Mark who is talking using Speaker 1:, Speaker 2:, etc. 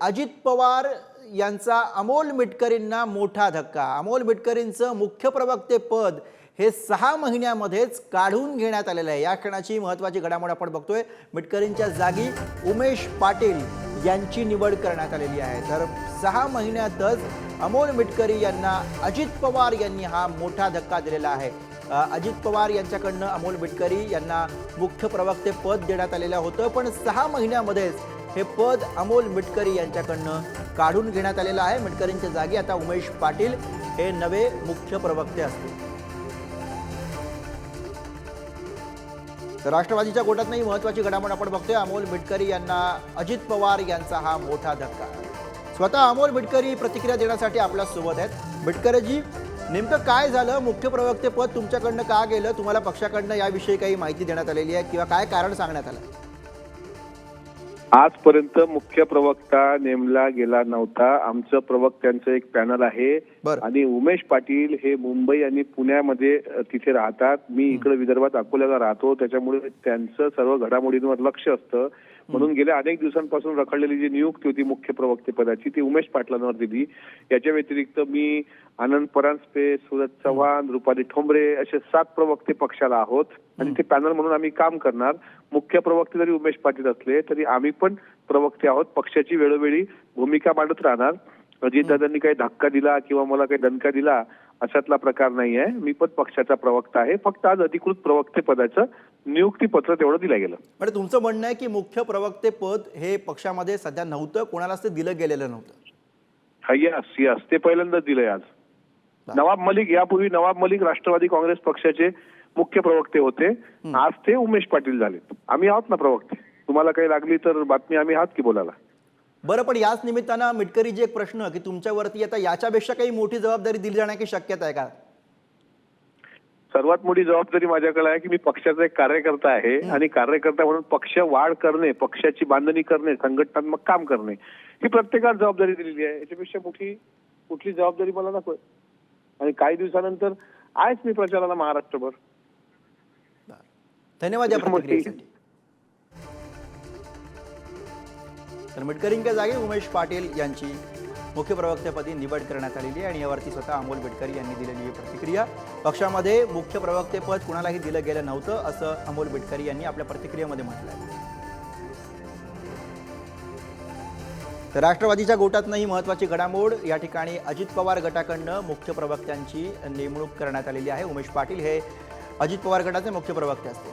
Speaker 1: अजित पवार यांचा अमोल मिटकरींना मोठा धक्का. अमोल मिटकरींचं मुख्य प्रवक्ते पद हे सहा महिन्यामध्येच काढून घेण्यात आलेलं आहे. या क्षणाची महत्त्वाची घडामोड आपण बघतोय. मिटकरींच्या जागी उमेश पाटील यांची निवड करण्यात आलेली आहे. तर सहा महिन्यातच अमोल मिटकरी यांना अजित पवार यांनी हा मोठा धक्का दिलेला आहे. अजित पवार यांच्याकडनं अमोल मिटकरी यांना मुख्य प्रवक्ते पद देण्यात आलेलं होतं. पण सहा महिन्यामध्येच हे पद अमोल मिटकरी यांच्याकडनं काढून घेण्यात आलेलं आहे. मिटकरींच्या जागी आता उमेश पाटील हे नवे मुख्य प्रवक्ते असतील. राष्ट्रवादीच्या राष्ट्रवादीच्या नाही महत्वाची घडामोड आपण बघतोय. अमोल मिटकरी यांना अजित पवार यांचा हा मोठा धक्का. स्वतः अमोल मिटकरी प्रतिक्रिया देण्यासाठी आपल्यासोबत आहेत. मिटकरीजी नेमकं काय झालं? मुख्य प्रवक्ते पद तुमच्याकडनं का गेलं? तुम्हाला पक्षाकडनं याविषयी काही माहिती देण्यात आलेली आहे किंवा काय कारण सांगण्यात आलं?
Speaker 2: आजपर्यंत मुख्य प्रवक्ता नेमला गेला नव्हता. आमचं प्रवक्त्यांचं एक पॅनल आहे. आणि उमेश पाटील हे मुंबई आणि पुण्यामध्ये तिथे राहतात. मी इकडे विदर्भात अकोल्याला राहतो. त्याच्यामुळे त्यांचं सर्व घडामोडींवर लक्ष असतं. म्हणून गेल्या अनेक दिवसांपासून रखडलेली जी नियुक्ती होती मुख्य प्रवक्ते पदाची ती उमेश पाटलांवर दिली. याच्या व्यतिरिक्त मी आनंद परांजपे सुरज चव्हाण रुपाली ठोंबरे असे सात प्रवक्ते पक्षाला आहोत. आणि ते पॅनल म्हणून आम्ही काम करणार. मुख्य प्रवक्ते जरी उमेश पाटील असले तरी आम्ही पण प्रवक्ते आहोत. पक्षाची वेळोवेळी भूमिका मांडत राहणार. अजितदादांनी काही धक्का दिला किंवा मला काही दणका दिला अशातला प्रकार नाही आहे मी पण पक्षाचा प्रवक्ता आहे. फक्त आज अधिकृत प्रवक्ते पदाचं नियुक्तीपत्र तेवढं दिलं गेलं.
Speaker 1: म्हणजे तुमचं म्हणणं आहे की मुख्य प्रवक्ते पद हे पक्षामध्ये सध्या नव्हतं कोणालाच ते दिलं गेलेलं नव्हतं?
Speaker 2: यस यस ते पहिल्यांदाच दिलंय आज. नवाब मलिक यापूर्वी नवाब मलिक राष्ट्रवादी काँग्रेस पक्षाचे मुख्य प्रवक्ते होते. आज ते उमेश पाटील झाले आम्ही आहोत ना प्रवक्ते. तुम्हाला काही लागली तर बातमी आम्ही आहात की बोलायला?
Speaker 1: बरं पण याच निमित्तानं मिटकरीजी एक प्रश्न की तुमच्यावरती आता याच्यापेक्षा काही मोठी जबाबदारी दिली जाण्याची शक्यता आहे का?
Speaker 2: सर्वात मोठी जबाबदारी माझ्याकडे आहे की मी पक्षाचा एक कार्यकर्ता आहे आणि कार्यकर्ता म्हणून पक्ष वाढ करणे पक्षाची बांधणी करणे संघटनात्मक काम करणे ही प्रत्येकाला जबाबदारी दिलेली आहे. याच्यापेक्षा मोठी कुठली जबाबदारी मला नको आणि काही दिवसानंतर आहेच मी प्रचाराला महाराष्ट्रभर.
Speaker 1: धन्यवाद तर मिटकरींच्या जागी उमेश पाटील यांची मुख्य प्रवक्तेपदी निवड करण्यात आलेली आहे आणि यावरती स्वतः अमोल बिटकरी यांनी दिलेली ही प्रतिक्रिया. पक्षामध्ये मुख्य प्रवक्तेपद कुणालाही दिलं गेलं नव्हतं असं अमोल बिटकरी यांनी आपल्या प्रतिक्रियेमध्ये म्हटलं आहे तर राष्ट्रवादीच्या गोटातनंही महत्वाची घडामोड. या ठिकाणी अजित पवार गटाकडनं मुख्य प्रवक्त्यांची नेमणूक करण्यात आलेली आहे. उमेश पाटील हे अजित पवार गटाचे मुख्य प्रवक्ते असतील.